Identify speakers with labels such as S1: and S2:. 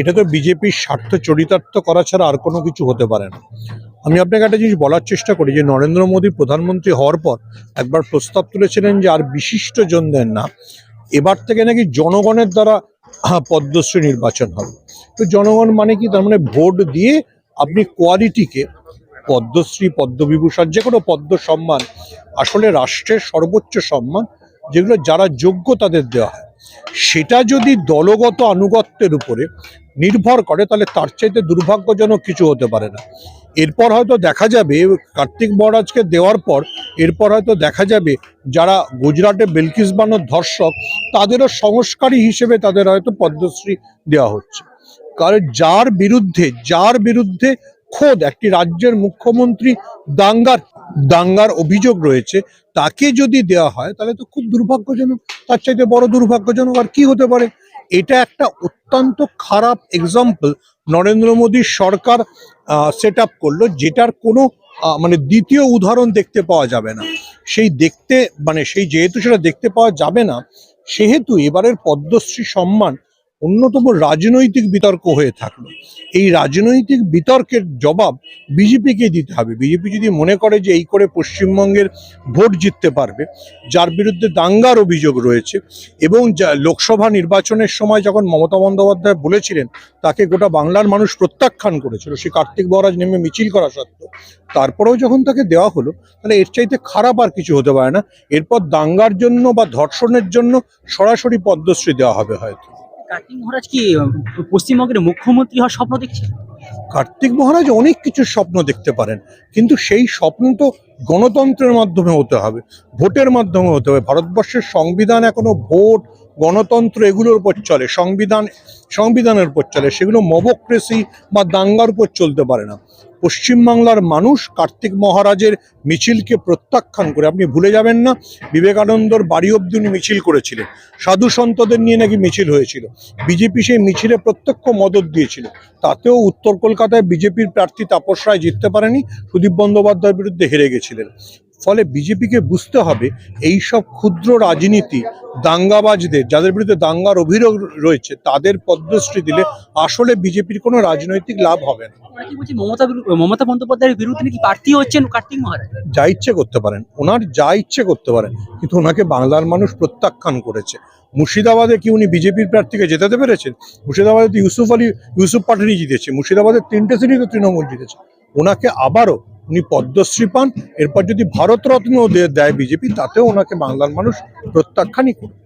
S1: এটা তো বিজেপির স্বার্থ চরিতার্থ করা ছাড়া আর কোনো কিছু হতে পারে না। আমি আপনাকে একটা জিনিস বলার চেষ্টা করি যে, নরেন্দ্র মোদী প্রধানমন্ত্রী হওয়ার পর একবার প্রস্তাব তুলেছিলেন যে, আর বিশিষ্ট জনদের না, এবার থেকে নাকি জনগণের দ্বারা পদ্মশ্রী নির্বাচন হবে। তো জনগণ মানে কি? তার মানে ভোট দিয়ে আপনি কোয়ালিটিকে, পদ্মশ্রী, পদ্মবিভূষণ, যে কোনো পদ্ম সম্মান, আসলে রাষ্ট্রের সর্বোচ্চ সম্মান, যেগুলো যারা যোগ্য তাদের দেওয়া হয়। সেটা যদি দলগত আনুগত্যের উপরে নির্ভর করে, তাহলে তার চাইতে দুর্ভাগ্যজনক কিছু হতে পারে না। এরপর হয়তো দেখা যাবে, কার্তিক মহারাজকে দেওয়ার পর এরপর হয়তো দেখা যাবে যারা গুজরাটে বেলকিস বানোর ধর্ষক, তাদেরও সংস্কারী হিসেবে তাদের হয়তো পদ্মশ্রী দেওয়া হচ্ছে। কারণ যার বিরুদ্ধে যার বিরুদ্ধে খোদ একটি রাজ্যের মুখ্যমন্ত্রী দাঙ্গার দাঙ্গার অভিযোগ রয়েছে, তাকে যদি দেওয়া হয়, তাহলে তো খুব দুর্ভাগ্যজনক। তার চাইতে বড় দুর্ভাগ্যজনক আর কি হতে পারে? এটা একটা অত্যন্ত খারাপ এক্সাম্পল নরেন্দ্র মোদীর সরকার সেট আপ করল, যেটার কোনো মানে দ্বিতীয় উদাহরণ দেখতে পাওয়া যাবে না। সেই দেখতে মানে সেই যেহেতু সেটা দেখতে পাওয়া যাবে না, সেহেতু এবারের পদ্মশ্রী সম্মান অন্যতম রাজনৈতিক বিতর্ক হয়ে থাকল। এই রাজনৈতিক বিতর্কের জবাব বিজেপিকে দিতে হবে। বিজেপি যদি মনে করে যে এই করে পশ্চিমবঙ্গের ভোট জিততে পারবে, যার বিরুদ্ধে দাঙ্গার অভিযোগ রয়েছে এবং যা লোকসভা নির্বাচনের সময় যখন মমতা বন্দ্যোপাধ্যায় বলেছিলেন, তাকে গোটা বাংলার মানুষ প্রত্যাখ্যান করেছিল, সে কার্তিক বরাজ নেমে মিছিল করা সত্ত্বেও। তারপরেও যখন তাকে দেওয়া হলো, তাহলে এর চাইতে খারাপ আর কিছু হতে পারে না। এরপর দাঙ্গার জন্য বা ধর্ষণের জন্য সরাসরি পদ্মশ্রী দেওয়া হবে হয়তো।
S2: কার্তিক মহারাজ কি পশ্চিমবঙ্গের মুখ্যমন্ত্রী হওয়ার স্বপ্ন দেখছে
S1: কার্তিক মহারাজ অনেক কিছু স্বপ্ন দেখতে পারেন, কিন্তু সেই স্বপ্ন তো গণতন্ত্রের মাধ্যমে হতে হবে, ভোটের মাধ্যমে হতে হবে, ভারতবর্ষের সংবিধান এখনও ভোট গণতন্ত্র এগুলোর উপর চলে, সংবিধান, সংবিধানের উপর চলে, সেগুলো মবক্রেসি বা দাঙ্গার উপর চলতে পারে না। পশ্চিমবাংলার মানুষ কার্তিক মহারাজের মিছিলকে প্রত্যাখ্যান করে, আপনি ভুলে যাবেন না, বিবেকানন্দর বাড়ি অব্দি উনি মিছিল করেছিলেন। সাধু সন্তদের নিয়ে নাকি মিছিল হয়েছিল। বিজেপি সেই মিছিলে প্রত্যক্ষ মদত দিয়েছিল। তাতেও উত্তর কলকাতায় বিজেপির প্রার্থী তাপস রায় জিততে পারেনি, সুদীপ বন্দ্যোপাধ্যায়ের বিরুদ্ধে হেরে গেছিলেন। ফলে বিজেপিকে বুঝতে হবে এই সব ক্ষুদ্র রাজনীতি দাঙ্গাবাজদের যাদের বিরুদ্ধে দাঙ্গার অভিযোগ রয়েছে তাদের পদ্মশ্রী দিলে আসলে বিজেপির কোনো রাজনৈতিক লাভ হবে না।
S2: মমতা বন্দ্যোপাধ্যায়ের বিরুদ্ধে নাকি প্রার্থী হচ্ছেন কার্তিক মহারাজ?
S1: যা ইচ্ছে করতে পারেন ওনার যা ইচ্ছে করতে পারেন কিন্তু ওনাকে বাংলার মানুষ প্রত্যাখ্যান করেছে। মুর্শিদাবাদে কি উনি বিজেপির প্রার্থীকে জেতাতে পেরেছেন? মুর্শিদাবাদে তো ইউসুফ আলী ইউসুফ পাঠানি জিতেছে মুর্শিদাবাদের তিনটে সিটই তো তৃণমূল জিতেছে। ওনাকে আবারও উনি পদ্মশ্রী পান। এরপর যদি ভারতরত্ন দেয় বিজেপি তাতেও ওনাকে বাংলার মানুষ প্রত্যাখ্যানই করবে